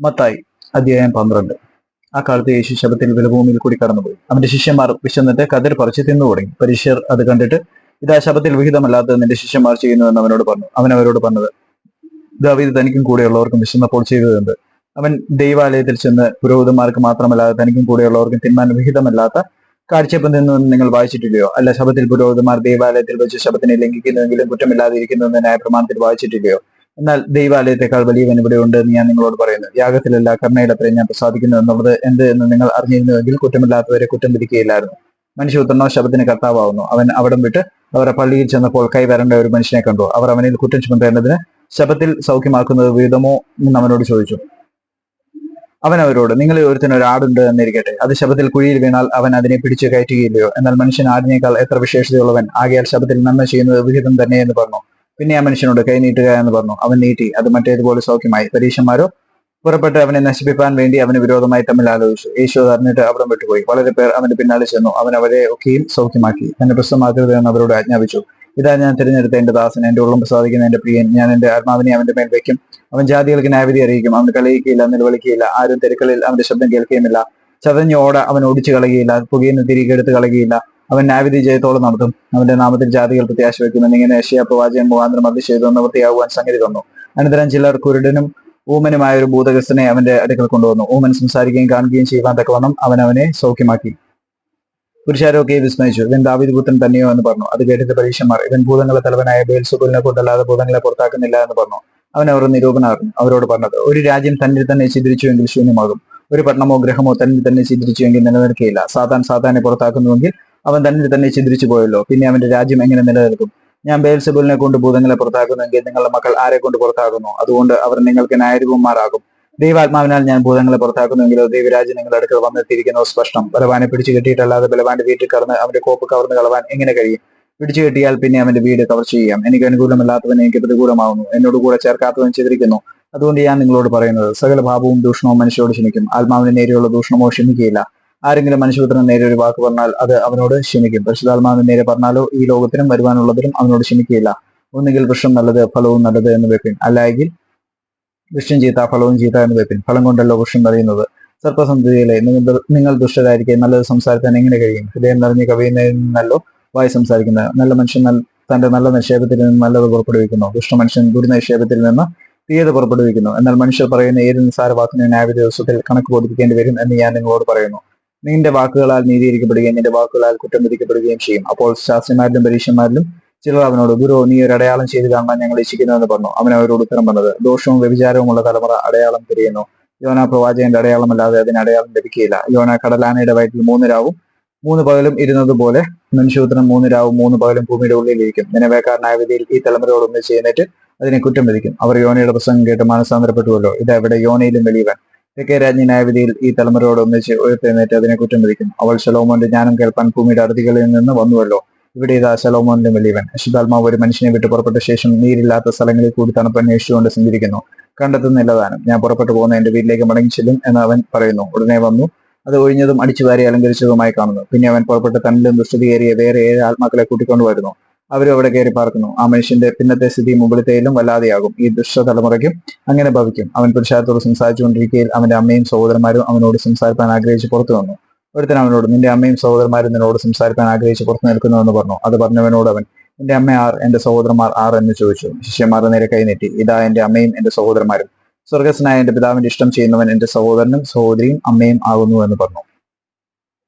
മത്തായി അധ്യായം പന്ത്രണ്ട്. ആ കാലത്ത് യേശു ശബത്തിൽ വിലഭൂമിയിൽ കൂടി കടന്നുപോയി. അവന്റെ ശിഷ്യന്മാർ വിശന്നിട്ട് കതിർ പറിച്ച് തിന്നു തുടങ്ങി. പരീക്ഷർ അത് കണ്ടിട്ട് ഇതാ ശബത്തിൽ വിഹിതമല്ലാത്തത് നിന്റെ ശിഷ്യന്മാർ ചെയ്യുന്നുവെന്ന് അവനോട് പറഞ്ഞു. അവൻ അവരോട് പറഞ്ഞത് ദാവീദ് തനിക്കും കൂടെയുള്ളവർക്കും വിശന്നപ്പോൾ ചെയ്തതുണ്ട് അവൻ ദൈവാലയത്തിൽ ചെന്ന് പുരോഹിതന്മാർക്ക് മാത്രമല്ലാതെ തനിക്കും കൂടെയുള്ളവർക്കും തിന്മാൻ വിഹിതമല്ലാത്ത കാഴ്ചപ്പം നിന്ന് നിങ്ങൾ വായിച്ചിട്ടില്ലയോ? അല്ല ശബത്തിൽ പുരോഹിതന്മാർ ദൈവാലയത്തിൽ വെച്ച് ശബത്തിനെ ലംഘിക്കുന്നുവെങ്കിലും കുറ്റമില്ലാതിരിക്കുന്നുവെന്ന് ന്യായപ്രമാണത്തിൽ വായിച്ചിട്ടില്ലയോ? എന്നാൽ ദൈവാലയത്തെക്കാൾ വലിയവൻ ഉണ്ട് എന്ന് ഞാൻ നിങ്ങളോട് പറയുന്നു. യാഗത്തിലല്ല കർണയിലത്രേ ഞാൻ പ്രസാദിക്കുന്നു എന്നുള്ളത് എന്ത് എന്ന് നിങ്ങൾ അറിഞ്ഞിരുന്നുവെങ്കിൽ കുറ്റമില്ലാത്തവരെ കുറ്റം വിധിക്കുകയില്ലായിരുന്നു. മനുഷ്യപുത്രനോ ശബത്തിന് കർത്താവുന്നു അവൻ അവിടം വിട്ട് അവരുടെ പള്ളിയിൽ ചെന്നപ്പോൾ കൈ വരേണ്ട ഒരു മനുഷ്യനെ കണ്ടു. അവർ അവനിൽ കുറ്റം ചുമത്തേണ്ടതിന് ശബത്തിൽ സൗഖ്യമാക്കുന്നത് വീതമോ എന്ന് അവനോട് ചോദിച്ചു. അവൻ അവരോട് നിങ്ങളിൽ ഒരുത്തിന് ഒരു ആടുണ്ട് എന്നിരിക്കട്ടെ. അത് ശബത്തിൽ കുഴിയിൽ വീണാൽ അവൻ അതിനെ പിടിച്ചു കയറ്റുകയില്ലയോ? എന്നാൽ മനുഷ്യൻ ആടിനേക്കാൾ എത്ര വിശേഷതയുള്ളവൻ? ആകയാൽ ശബത്തിൽ നന്മ ചെയ്യുന്നത് വിഹിതം തന്നെ എന്ന് പറഞ്ഞു. പിന്നെ ആ മനുഷ്യനോട് കൈ നീട്ടുക എന്ന് പറഞ്ഞു. അവൻ നീട്ടി. അത് മറ്റേതുപോലെ സൗഖ്യമായി. പരീക്ഷന്മാരോ പുറപ്പെട്ട് അവനെ നശിപ്പിക്കാൻ വേണ്ടി അവന് വിരോധമായി തമ്മിൽ ആലോചിച്ചു. യേശു അറിഞ്ഞിട്ട് അവിടം വിട്ടുപോയി. വളരെ പേർ അവന്റെ പിന്നാലെ ചെന്നു. അവൻ അവരെ ഒക്കെയും സൗഖ്യമാക്കി. തന്നെ പ്രശ്നമാക്കരുത് എന്ന് അവരോട് ആജ്ഞാപിച്ചു. ഇതാ ഞാൻ തിരഞ്ഞെടുത്ത എന്റെ ദാസൻ എന്റെ ഉള്ളം പ്രസാദിക്കുന്ന എന്റെ പ്രിയൻ. ഞാൻ എന്റെ ആത്മാവിനെ അവന്റെ മേൽ വയ്ക്കും. അവൻ ജാതികൾക്ക് ന്യായവിധി അറിയിക്കും. അവൻ കളിയിക്കുകയില്ല. നിലവിളിക്കുകയില്ല. ആരും തെരുക്കളിൽ അവന്റെ ശബ്ദം കേൾക്കുകയുമില്ല. ചതഞ്ഞോട അവൻ ഓടിച്ചു കളയുകയില്ല. പുകയുന്ന തിരികെ എടുത്ത് കളയുകയില്ല. അവൻ ന്യായവിധി ജയത്തോളം നടത്തും. അവന്റെ നാമത്തിൽ ജാതികൾ പ്രത്യാശ വെക്കുമെന്ന് ഇങ്ങനെ ഏഷ്യ പ്രവാചകൻ മുഖാന്തരം അത് ചെയ്തു. നിവൃത്തിയാകുവാൻ സംഗതി വന്നു അനന്തരം ചിലർ കുരുടനും ഊമനുമായ ഒരു ഭൂതഗ്രസ്തനെ അവന്റെ അടുക്കൽ കൊണ്ടുവന്നു. ഊമൻ സംസാരിക്കുകയും കാണുകയും ചെയ്യുവാൻ തക്കവണ്ണം അവൻ അവനെ സൗഖ്യമാക്കി. പുരുഷാരൊക്കെ വിസ്മയിച്ചു. ഇവൻ ദാവിദ് പുത്രൻ തന്നെയോ? എന്ന് പറഞ്ഞു. അത് കേട്ടിട്ട് പരീക്ഷന്മാർ ഇവൻ ഭൂതങ്ങളെ തലവനായ ബേൽസുബുലിനെ കൊണ്ടല്ലാതെ ഭൂതങ്ങളെ പുറത്താക്കുന്നില്ല എന്ന് പറഞ്ഞു. അവൻ അവർ നിരൂപണമായിരുന്നു അവരോട് പറഞ്ഞത് ഒരു രാജ്യം തന്നിൽ തന്നെ ചിദ്രിച്ചുവെങ്കിൽ ശൂന്യമാകും. ഒരു പട്ടണമോ ഗ്രഹമോ തന്നിൽ തന്നെ ചിദ്രിച്ചുവെങ്കിൽ നിലനിൽക്കുകയില്ല സാധാൻ സാധാനെ പുറത്താക്കുന്നുവെങ്കിൽ അവൻ തന്നെ തന്നെ ചിന്തിച്ചു പോയല്ലോ. പിന്നെ അവന്റെ രാജ്യം എങ്ങനെ നിലനിൽക്കും? ഞാൻ ബേൽസബുലിനെ കൊണ്ട് ഭൂതങ്ങളെ പുറത്താക്കുന്നെങ്കിൽ നിങ്ങളുടെ മക്കൾ ആരെ കൊണ്ട് പുറത്താക്കുന്നു? അതുകൊണ്ട് അവർ നിങ്ങൾക്ക് ന്യായരൂപന്മാരാകും ദൈവാത്മാവിനാൽ ഞാൻ ഭൂതങ്ങളെ പുറത്താക്കുന്നുവെങ്കിലോ ദൈവരാജ്യം നിങ്ങളുടെ അടുക്കൽ വന്നെത്തിയിരിക്കുന്നത് സ്പഷ്ടം. ബലവാനെ പിടിച്ചു കെട്ടിയിട്ടല്ലാതെ ബലവാന്റെ വീട്ടിൽ കടന്ന് അവന്റെ കോപ്പ് കവർന്ന് കളവാൻ എങ്ങനെ കഴിയും? പിടിച്ചു കെട്ടിയാൽ പിന്നെ അവന്റെ വീട് കവർ ചെയ്യാം. എനിക്ക് അനുകൂലമല്ലാത്തവൻ എനിക്ക് പ്രതികൂലമാവുന്നു. എന്നോട് കൂടെ ചേർക്കാത്തവൻ ചിതറിക്കുന്നു. അതുകൊണ്ട് ഞാൻ നിങ്ങളോട് പറയുന്നത് സകല ഭാവവും ദൂഷണവും മനുഷ്യരോട് ക്ഷമിക്കും. ആത്മാവിന് നേരെയുള്ള ദൂഷണമോ ക്ഷമിക്കുകയില്ല. ആരെങ്കിലും മനുഷ്യപുത്രന് നേരെ ഒരു വാക്ക് പറഞ്ഞാൽ അത് അവനോട് ക്ഷമിക്കും. പരിശുദ്ധാത്മാവിന് നേരെ പറഞ്ഞാലോ ഈ ലോകത്തിനും വരുവാനുള്ളതിനും അവനോട് ക്ഷമിക്കുകയില്ല. ഒന്നുകിൽ വൃക്ഷം നല്ലത് ഫലവും നല്ലത് എന്ന് വെപ്പിൻ. അല്ലെങ്കിൽ വൃക്ഷം ചീത്ത ഫലവും ചീത്ത എന്ന് വെപ്പിൻ. ഫലം കൊണ്ടല്ലോ വൃക്ഷം നിറയുന്നത്. സർപ്പസന്ധതിയിലെ നിങ്ങൾ ദുഷ്ടരായിരിക്കെ നല്ലത് സംസാരിക്കാൻ എങ്ങനെ കഴിയും? ഹൃദയം നിറഞ്ഞ് കവിയുന്നതിൽ നിന്നല്ലോ വായി സംസാരിക്കുന്നത്. നല്ല മനുഷ്യൻ തന്റെ നല്ല നിക്ഷേപത്തിൽ നിന്ന് നല്ലത് പുറപ്പെടുവിക്കുന്നു. ദുഷ്ടമനുഷ്യൻ ദുർനിക്ഷേപത്തിൽ നിന്ന് തീയത് പുറപ്പെടുവിക്കുന്നു. എന്നാൽ മനുഷ്യർ പറയുന്ന ഏത് നിസ്സാര വാക്കിന് ന്യായ ദിവസത്തിൽ കണക്ക് കൊടുപ്പിക്കേണ്ടി വരും എന്ന് ഞാൻ നിങ്ങളോട് പറയുന്നു. നിന്റെ വാക്കുകളാൽ നീതീകരിക്കപ്പെടുകയും നിന്റെ വാക്കുകളാൽ കുറ്റം വിധിക്കപ്പെടുകയും ചെയ്യും. അപ്പോൾ ശാസ്ത്രിമാരിലും പരീക്ഷന്മാരിലും ചിലർ അവനോട് ഗുരു നീ ഒരു അടയാളം ചെയ്ത് കാണാൻ ഞങ്ങൾ ഇച്ഛിക്കുന്നുവെന്ന് പറഞ്ഞു. അവൻ അവരോട് ഉത്തരം പറഞ്ഞത് ദോഷവും വ്യഭിചാരവുമുള്ള തലമുറ അടയാളം തിരിയുന്നു. യോന പ്രവാചകന്റെ അടയാളമല്ലാതെ അതിന് അടയാളം ലഭിക്കുകയില്ല. യോന കടലാനയുടെ വയറ്റിൽ മൂന്ന് രാവും മൂന്ന് പകലും ഇരുന്നത് പോലെ മനുഷ്യപുത്രൻ മൂന്ന് രാവും മൂന്ന് പകലും ഭൂമിയുടെ ഉള്ളിലിരിക്കും. നിലവേക്കാരനായ വിധിയിൽ ഈ തലമുറയോടൊന്ന് ചെയ്യുന്നിട്ട് അതിനെ കുറ്റം വിധിക്കും. അവർ യോനയുടെ പ്രസംഗം കേട്ട് മാനസാന്തരപ്പെട്ടുവല്ലോ ഇത് യോനയിലും വെളിയവൻ തെക്കേ രാജ്ഞിനായ വിധിയിൽ ഈ തലമുറയോട് ഒന്നിച്ച് ഉയർത്തെഴുന്നേറ്റ് അതിനെ കുറ്റം വിധിക്കും. അവൾ ശലോമോന്റെ ജ്ഞാനം കേൾപ്പാൻ ഭൂമിയുടെ അതിഥികളിൽ നിന്ന് വന്നുവല്ലോ. ഇവിടെ ഇതാ ശലോമോന്റെ വലിയവൻ. അശുദ്ധാത്മാവ് ഒരു മനുഷ്യനെ വിട്ട് പുറപ്പെട്ട ശേഷം നീരില്ലാത്ത സ്ഥലങ്ങളിൽ കൂടി തണുപ്പ് അന്വേഷിച്ചുകൊണ്ട് സഞ്ചരിക്കുന്നു. കണ്ടെത്തുന്നില്ല താനും ഞാൻ പുറപ്പെട്ടു പോകുന്ന എന്റെ വീട്ടിലേക്ക് മടങ്ങി ചെല്ലും എന്ന് അവൻ പറയുന്നു. ഉടനെ വന്നു. അത് ഒഴിഞ്ഞതും അടിച്ചുവാരി അലങ്കരിച്ചതുമായി കാണുന്നു. പിന്നെ അവൻ പുറപ്പെട്ട് തന്നിലും ദുഷ്ടതയേറിയ വേറെ ഏഴ് ആത്മാക്കളെ കൂട്ടിക്കൊണ്ടു വരുന്നു അവരും അവിടെ കയറി പാർക്കുന്നു. ആ മനുഷ്യന്റെ പിന്നത്തെ സ്ഥിതി മുകളിലത്തേലും വല്ലാതെയാകും. ഈ ദുഷ്ടതലമുറയ്ക്കും അങ്ങനെ ഭവിക്കും. അവൻ പുരുഷാരത്തോട് സംസാരിച്ചുകൊണ്ടിരിക്കുകയിൽ അവന്റെ അമ്മയും സഹോദരന്മാരും അവനോട് സംസാരിക്കാൻ ആഗ്രഹിച്ച് പുറത്തു വന്നു. ഒരുത്തൻ അവനോട് നിന്റെ അമ്മയും സഹോദരന്മാരും നിന്നോട് സംസാരിക്കാൻ ആഗ്രഹിച്ച് പുറത്തു നിൽക്കുന്നുവെന്ന് പറഞ്ഞു. അത് പറഞ്ഞവനോട് അവൻ എന്റെ അമ്മ ആർ? എന്റെ സഹോദരന്മാർ ആർ എന്ന് ചോദിച്ചു. ശിഷ്യന്മാർ നേരെ കൈനീട്ടി ഇതാ എന്റെ അമ്മയും എന്റെ സഹോദരന്മാരും. സ്വർഗസ്നായ എന്റെ പിതാവിന്റെ ഇഷ്ടം ചെയ്യുന്നവൻ എന്റെ സഹോദരനും സഹോദരിയും അമ്മയും ആകുന്നു എന്ന് പറഞ്ഞു.